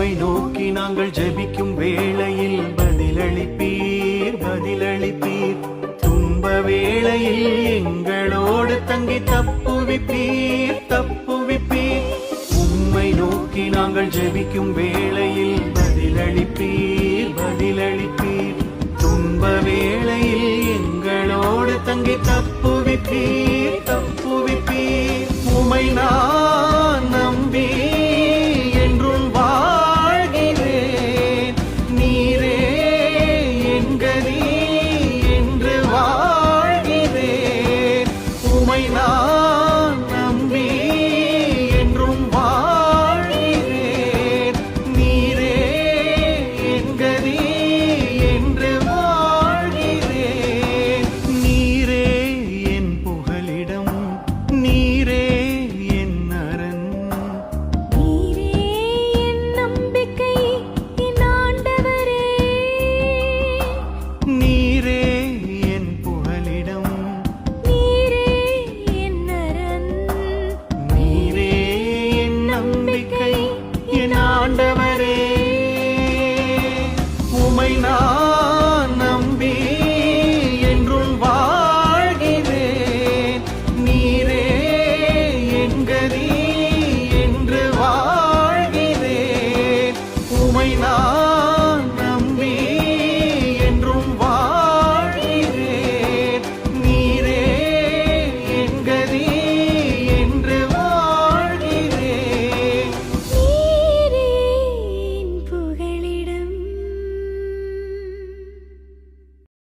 உம்மை நோக்கி நாங்கள் ஜெபிக்கும் வேளையில் பதிலளிப்பீர் பதிலளிப்பீர். துன்ப வேளையில் எங்களோடு தங்கி தப்புவிப்பீர் தப்புவிப்பீர். உம்மை நோக்கி நாங்கள் ஜெபிக்கும் வேளையில் பதிலளிப்பீர் பதிலளிப்பீர். துன்ப வேளையில் எங்களோடு தங்கி தப்புவிப்பீர். que